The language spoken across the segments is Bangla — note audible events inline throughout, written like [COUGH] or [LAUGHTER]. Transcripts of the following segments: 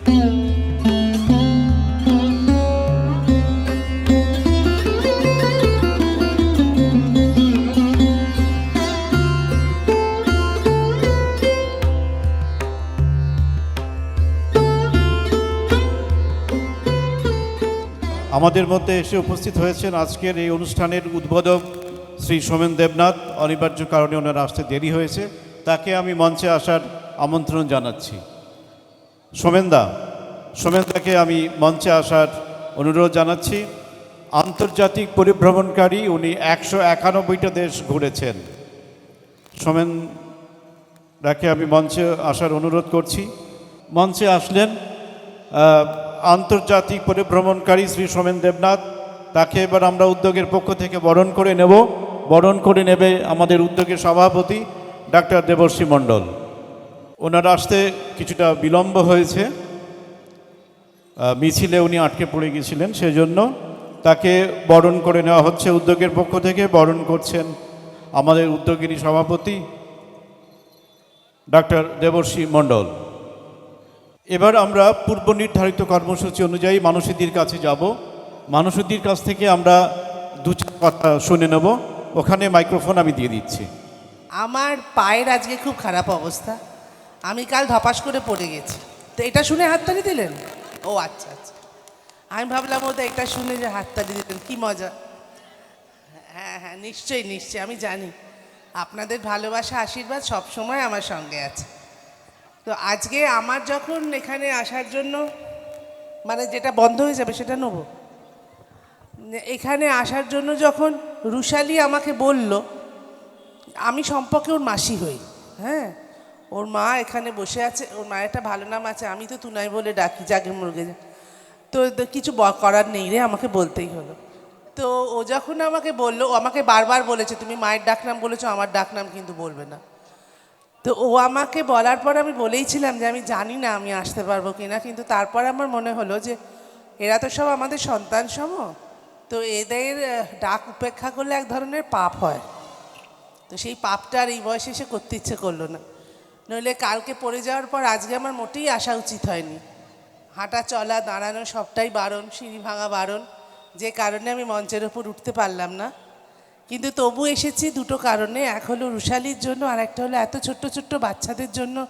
আমাদের মধ্যে এসে উপস্থিত হয়েছেন আজকের এই অনুষ্ঠানের উদ্বোধক শ্রী সোমেন দেবনাথ। অনিবার্য কারণে ওনার আসতে দেরি হয়েছে। তাকে আমি মঞ্চে আসার আমন্ত্রণ জানাচ্ছি। সোমেনদা, সোমেনদাকে আমি মঞ্চে আসার অনুরোধ জানাচ্ছি। আন্তর্জাতিক পরিভ্রমণকারী উনি একশো একানব্বইটা দেশ ঘুরেছেন। সোমেন তাকে আমি মঞ্চে আসার অনুরোধ করছি। মঞ্চে আসলেন আন্তর্জাতিক পরিভ্রমণকারী শ্রী সোমেন দেবনাথ। তাকে এবার আমরা উদ্যোগের পক্ষ থেকে বরণ করে নেব। বরণ করে নেবে আমাদের উদ্যোগের সভাপতি ডাক্তার দেবশ্রী মণ্ডল। ওনার আসতে কিছুটা বিলম্ব হয়েছে। মিছিলে উনি আটকে পড়ে গিয়েছিলেন, সেজন্য তাকে বরণ করে নেওয়া হচ্ছে উদ্যোগের পক্ষ থেকে। বরণ করছেন আমাদের উদ্যোগিনী সভাপতি ডাক্তার দেবর্ষী মণ্ডল। এবার আমরা পূর্ব নির্ধারিত কর্মসূচি অনুযায়ী মানসীদির কাছে যাব। মানসীদির কাছ থেকে আমরা দু কথা শুনে নেব। ওখানে মাইক্রোফোন আমি দিয়ে দিচ্ছি। আমার পায়ের আজকে খুব খারাপ অবস্থা। আমি কাল ধপাস করে পড়ে গেছি। তো এটা শুনে হাততালি দিলেন? ও আচ্ছা আচ্ছা। আমি ভাবলাম ওটা এটা শুনে যে হাততালি দিলেন, কি মজা। হ্যাঁ হ্যাঁ নিশ্চয়ই নিশ্চয়ই, আমি জানি। আপনাদের ভালোবাসা, আশীর্বাদ সব সময় আমার সঙ্গে আছে। তো আজকে আমার যখন এখানে আসার জন্য মানে যেটা বন্ধ হয়ে যাবে সেটা নেব। এখানে আসার জন্য যখন রুশালি আমাকে বলল, আমি সম্পর্কে ওর মাসি হই হ্যাঁ? ওর মা এখানে বসে আছে, ওর মায়ের একটা ভালো নাম আছে, আমি তো তুনাই বলে ডাকি জাগে মুরগে। তো কিছু করার নেই রে, আমাকে বলতেই হলো। তো ও যখন আমাকে বলল, ও আমাকে বারবার বলেছে, তুমি মায়ের ডাকনাম বলেছ, আমার ডাকনাম কিন্তু বলবে না। তো ও আমাকে বলার পর আমি বলেইছিলাম যে, আমি জানি না আমি আসতে পারব কি না কিন্তু তারপর আমার মনে হলো যে, এরা তো সব আমাদের সন্তান সম। তো এদের ডাক উপেক্ষা করলে এক ধরনের পাপ হয়। তো সেই পাপটা আর এই বয়সে এসে করতে ইচ্ছে করল না। নইলে কালকে পড়ে যাওয়ার পর আজকে আমার মোটেই আসা উচিত হয়নি। হাঁটা, চলা, দাঁড়ানো সবটাই বারণ, সিঁড়ি ভাঙা বারণ। যে কারণে আমি মঞ্চের ওপর উঠতে পারলাম না। কিন্তু তবু এসেছি দুটো কারণে। এক হলো রুশালির জন্য, আর একটা হলো এত ছোট্ট ছোট্ট বাচ্চাদের জন্য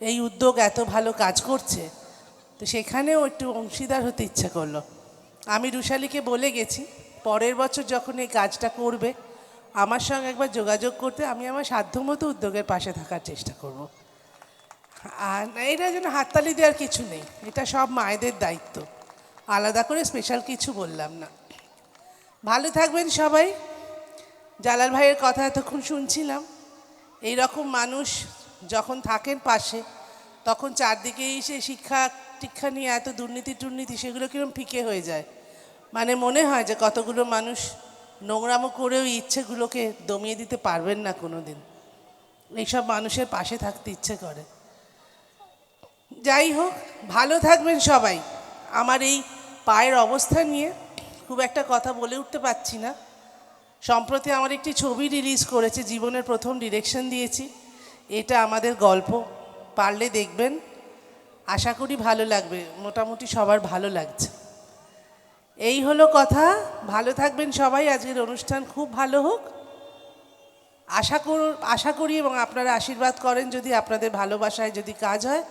এই উদ্যোগ এত ভালো কাজ করছে। তো সেখানেও একটু অংশীদার হতে ইচ্ছে করল। আমি রুশালিকে বলে গেছি, পরের বছর যখন এই কাজটা করবে আমার সঙ্গে একবার যোগাযোগ করতে আমি আমার সাধ্যমতো উদ্যোগের পাশে থাকার চেষ্টা করব। আর এটা যেন হাততালি দেওয়ার কিছু নেই, এটা সব মায়েদের দায়িত্ব। আলাদা করে স্পেশাল কিছু বললাম না। ভালো থাকবেন সবাই। জালাল ভাইয়ের কথা এতক্ষণ শুনছিলাম। এই রকম মানুষ যখন থাকেন পাশে, তখন চারদিকেই এসে শিক্ষা টিক্ষা নিয়ে এত দুর্নীতি টুর্নীতি সেগুলো কিরম ফিকে হয়ে যায়। মানে মনে হয় যে কতগুলো মানুষ নোংরামো করেও ইচ্ছেগুলোকে দমিয়ে দিতে পারবেন না কোনো দিন এইসব মানুষের পাশে থাকতে ইচ্ছে করে। যাই হোক, ভালো থাকবেন সবাই। আমার এই পায়ের অবস্থা নিয়ে খুব একটা কথা বলে উঠতে পারছি না। সম্প্রতি আমার একটি ছবি রিলিজ করেছে, জীবনের প্রথম ডিরেকশন দিয়েছি। এটা আমাদের গল্প। পারলে দেখবেন। আশা করি ভালো লাগবে। মোটামুটি সবার ভালো লাগছে। এই হলো কথা। ভালো থাকবেন সবাই। আজকের অনুষ্ঠান খুব ভালো হোক। আশা কর, আশা করি এবং আপনারা আশীর্বাদ করেন যদি আপনাদের ভালোবাসায় যদি কাজ হয়।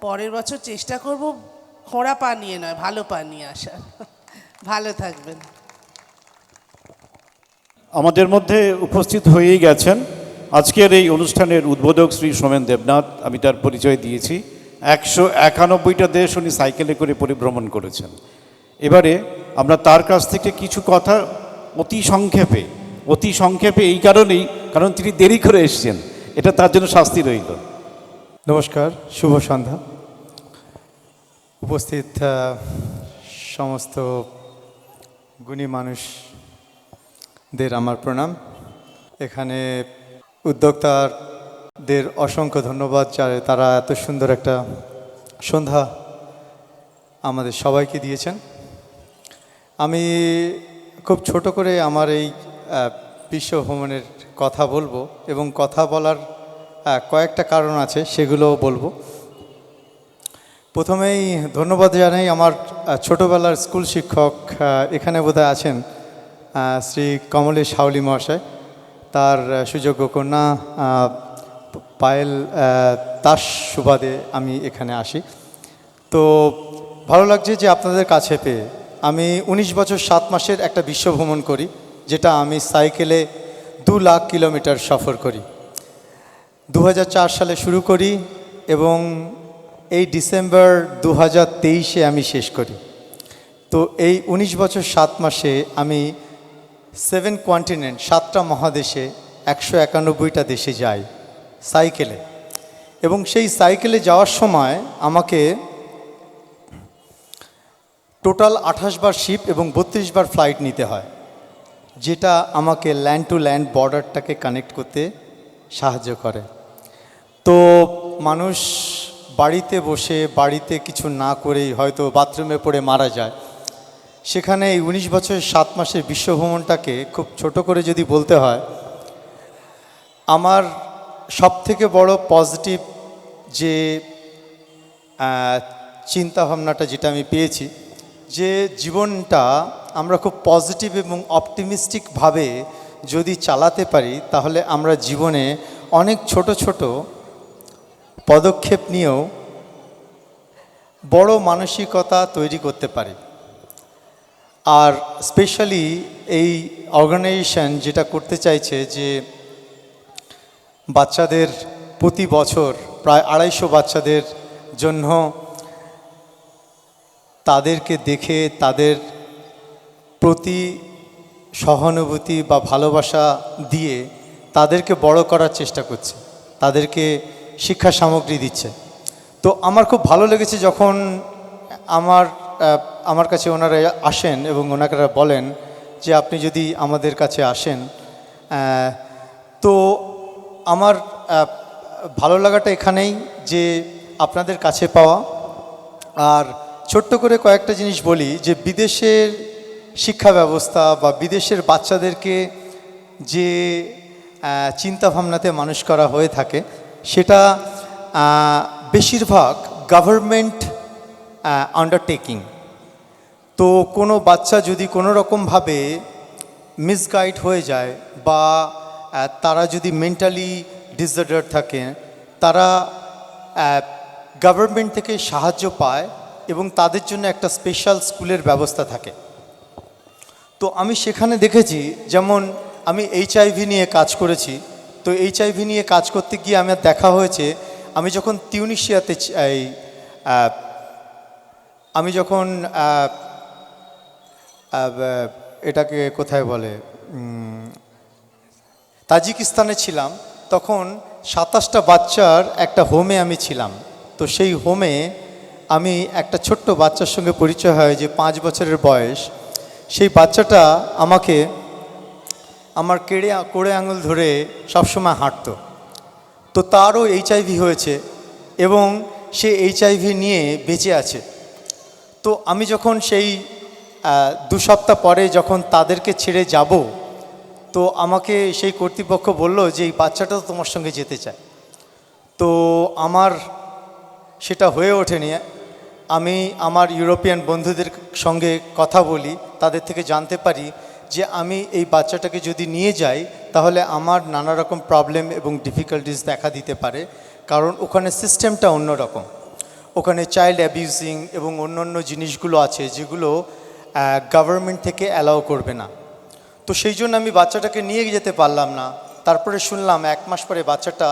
পরের বছর চেষ্টা করব খোঁড়া পা নিয়ে নয়, ভালো পা নিয়ে আসার। [LAUGHS] ভালো থাকবেন। আমাদের মধ্যে উপস্থিত হয়েই গেছেন আজকের এই অনুষ্ঠানের উদ্বোধক শ্রী সোমেন দেবনাথ। আমি তার পরিচয় দিয়েছি। একশো একানব্বইটা দেশ উনি সাইকেলে করে পরিভ্রমণ করেছেন। এবারে আমরা তার কাছ থেকে কিছু কথা অতি সংক্ষেপে অতি সংক্ষেপে এই কারণেই, কারণ তিনি দেরি করে এসছেন। এটা তার জন্য শাস্তি রইল। নমস্কার, শুভ সন্ধ্যা। উপস্থিত সমস্ত গুণী মানুষদের আমার প্রণাম। এখানে উদ্যোক্তাদের অসংখ্য ধন্যবাদ, যারা তারা এত সুন্দর একটা সন্ধ্যা আমাদের সবাইকে দিয়েছেন। আমি খুব ছোট করে আমার এই বিশ্ব ভ্রমণের কথা বলব এবং কথা বলার কয়েকটা কারণ আছে সেগুলোও বলব। প্রথমেই ধন্যবাদ জানাই আমার ছোটবেলার স্কুল শিক্ষক এখানে বোধহয় আছেন শ্রী কমলেশ হাউলি মহাশয়। তার সুযোগ্য কন্যা পায়েল দাস সুবাদে আমি এখানে আসি। তো ভালো লাগছে যে আপনাদের কাছে পেয়ে আমি ১৯ বছর সাত মাসের একটা বিশ্ব ভ্রমণ করি, যেটা আমি সাইকেলে দু লাখ কিলোমিটার সফর করি। দু হাজার চার সালে শুরু করি এবং এই ডিসেম্বর দু হাজার তেইশে আমি শেষ করি। তো এই ১৯ বছর সাত মাসে আমি সেভেন কন্টিনেন্ট, সাতটা মহাদেশে, একশো একানব্বইটা দেশে যাই, সাইকেলে। এবং সেই সাইকেলে যাওয়ার সময় আমাকে টোটাল আঠাশ বার শিপ এবং বত্রিশ বার ফ্লাইট নিতে হয়, যেটা আমাকে ল্যান্ড টু ল্যান্ড বর্ডারটাকে কানেক্ট করতে সাহায্য করে। তো মানুষ বাড়িতে বসে, বাড়িতে কিছু না করেই হয়তো বাথরুমে পড়ে মারা যায়। সেখানে এই উনিশ বছরের সাত মাসের বিশ্বভ্রমণটাকে খুব ছোট করে যদি বলতে হয়, আমার সবথেকে বড় পজিটিভ যে চিন্তাভাবনাটা যেটা আমি পেয়েছি যে জীবনটা আমরা খুব পজিটিভ এবং অপটিমিস্টিকভাবে যদি চালাতে পারি, তাহলে আমরা জীবনে অনেক ছোট ছোট পদক্ষেপ নিয়েও বড় মানসিকতা তৈরি করতে পারি। আর স্পেশালি এই অর্গানাইজেশন যেটা করতে চাইছে যে বাচ্চাদের প্রতি বছর প্রায় আড়াইশো বাচ্চাদের জন্য তাদেরকে দেখে তাদের প্রতি সহানুভূতি বা ভালোবাসা দিয়ে তাদেরকে বড় করার চেষ্টা করছে, তাদেরকে শিক্ষা সামগ্রী দিচ্ছে। তো আমার খুব ভালো লেগেছে যখন আমার আমার কাছে ওনারা আসেন এবং ওনারা বলেন যে, আপনি যদি আমাদের কাছে আসেন। তো আমার ভালো লাগাটা এখানেই যে আপনাদের কাছে পাওয়া। আর ছোট্ট করে কয়েকটা জিনিস বলি, যে বিদেশের শিক্ষা ব্যবস্থা বা বিদেশের বাচ্চাদেরকে যে চিন্তাভাবনাতে মানুষ করা হয়ে থাকে, সেটা বেশিরভাগ গভর্নমেন্ট আন্ডারটেকিং তো কোনো বাচ্চা যদি কোনো রকমভাবে মিসগাইড হয়ে যায় বা তারা যদি মেন্টালি ডিসঅর্ডার থাকে, তারা গভর্নমেন্ট থেকে সাহায্য পায় এবং তাদের জন্য একটা স্পেশাল স্কুলের ব্যবস্থা থাকে। তো আমি সেখানে দেখেছি, যেমন আমি এইচআইভি নিয়ে কাজ করেছি, তো এইচআইভি নিয়ে কাজ করতে গিয়ে আমার দেখা হয়েছে, আমি যখন তিউনিশিয়াতে এই আমি যখন এটাকে কোথায় বলে তাজিকিস্তানে ছিলাম, তখন সাতাশটা বাচ্চার একটা হোমে আমি ছিলাম। তো সেই হোমে আমি একটা ছোট্ট বাচ্চার সঙ্গে পরিচয় হয় যে পাঁচ বছরের বয়স। সেই বাচ্চাটা আমাকে আমার কেড়ে কোড়ে আঙুল ধরে সবসময় হাঁটতো। তো তারও এইচআইভি হয়েছে এবং সে এইচআইভি নিয়ে বেঁচে আছে। তো আমি যখন সেই দু সপ্তাহ পরে যখন তাদেরকে ছেড়ে যাব, তো আমাকে সেই কর্তৃপক্ষ বলল যে এই বাচ্চাটা তোমার সঙ্গে যেতে চায়। তো আমার সেটা হয়ে ওঠেনি। আমি আমার ইউরোপিয়ান বন্ধুদের সঙ্গে কথা বলি, তাদের থেকে জানতে পারি যে আমি এই বাচ্চাটাকে যদি নিয়ে যাই, তাহলে আমার নানা রকম প্রবলেম এবং ডিফিকাল্টিস দেখা দিতে পারে। কারণ ওখানে সিস্টেমটা অন্যরকম ওখানে চাইল্ড অ্যাবিউজিং এবং অন্যান্য জিনিসগুলো আছে যেগুলো গভর্নমেন্ট থেকে অ্যালাউ করবে না। তো সেই জন্য আমি বাচ্চাটাকে নিয়ে যেতে পারলাম না। তারপরে শুনলাম এক মাস পরে বাচ্চাটা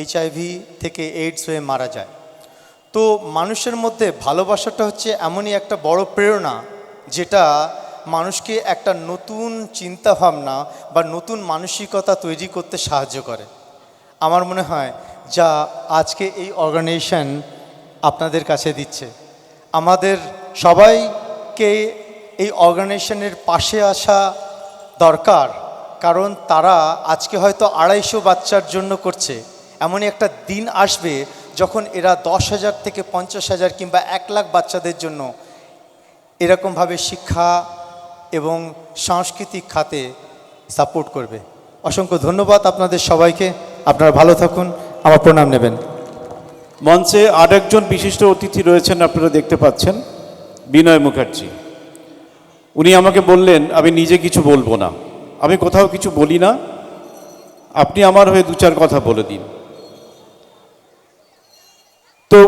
এইচআইভি থেকে এইডস হয়ে মারা যায়। তো মানুষের মধ্যে ভালোবাসাটা হচ্ছে এমনই একটা বড় প্রেরণা, যেটা মানুষকে একটা নতুন চিন্তাভাবনা বা নতুন মানসিকতা তৈরি করতে সাহায্য করে। আমার মনে হয় যা আজকে এই অর্গানাইজেশন আপনাদের কাছে দিচ্ছে। আমাদের সবাইকে এই অর্গানাইজেশনের পাশে আসা দরকার, কারণ তারা আজকে হয়তো আড়াইশো বাচ্চার জন্য করছে। এমনই একটা দিন আসবে যখন এরা দশ হাজার থেকে পঞ্চাশ হাজার কিংবা এক লাখ বাচ্চাদের জন্য এরকমভাবে শিক্ষা এবং সাংস্কৃতিক খাতে সাপোর্ট করবে। অসংখ্য ধন্যবাদ আপনাদের সবাইকে। আপনারা ভালো থাকুন। আমার প্রণাম নেবেন। মঞ্চে আর একজন বিশিষ্ট অতিথি রয়েছেন, আপনারা দেখতে পাচ্ছেন, বিনয় মুখার্জি। উনি আমাকে বললেন, আমি নিজে কিছু বলব না। আমি কোথাও কিছু বলি না। আপনি আমার হয়ে দু চার কথা বলে দিন তো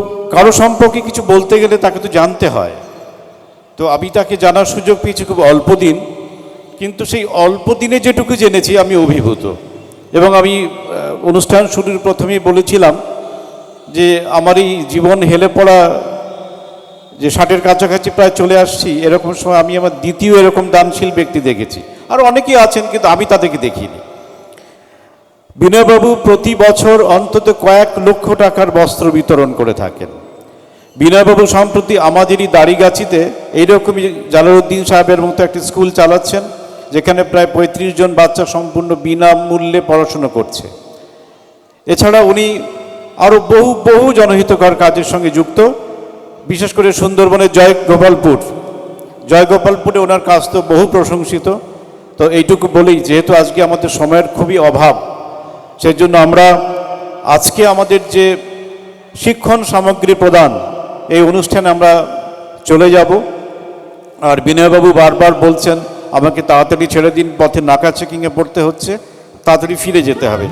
কারও সম্পর্কে কিছু বলতে গেলে তাকে তো জানতে হয়। তো আমি তাকে জানার সুযোগ পেয়েছি খুব অল্প দিন। কিন্তু সেই অল্প দিনে যেটুকু জেনেছি, আমি অভিভূত। এবং আমি অনুষ্ঠান শুরুর প্রথমেই বলেছিলাম যে আমার এই জীবন হেলে পড়া যে ষাটের কাছাকাছি প্রায় চলে আসছি, এরকম সময় আমি আমার দ্বিতীয় এরকম দানশীল ব্যক্তি দেখেছি। আর অনেকেই আছেন, কিন্তু আমি তাদেরকে দেখিনি। বিনয়বাবু প্রতি বছর অন্তত কয়েক লক্ষ টাকার বস্ত্র বিতরণ করে থাকেন। বিনয়বাবু সম্প্রতি আমাদেরই দাড়িগাছিতে এইরকমই জালালউদ্দিন সাহেবের মতো একটি স্কুল চালাচ্ছেন, যেখানে প্রায় পঁয়ত্রিশ জন বাচ্চা সম্পূর্ণ বিনামূল্যে পড়াশুনো করছে। এছাড়া উনি আরও বহু বহু জনহিতকর কাজের সঙ্গে যুক্ত, বিশেষ করে সুন্দরবনের জয় গোপালপুর জয় গোপালপুরে ওনার কাজ তো বহু প্রশংসিত, তো এইটুকু বলেই যেহেতু আজকে আমাদের সময়ের খুবই অভাব সেই জন্য আমরা আজকে আমাদের যে শিক্ষণ সামগ্রী প্রদান এই অনুষ্ঠানে আমরা চলে যাব। আর বিনয়বাবু বারবার বলছেন, আমাকে তাড়াতাড়ি ছেড়ে দিন, পথে নাকা চেকিংয়ে পড়তে হচ্ছে, তাড়াতাড়ি ফিরে যেতে হবে।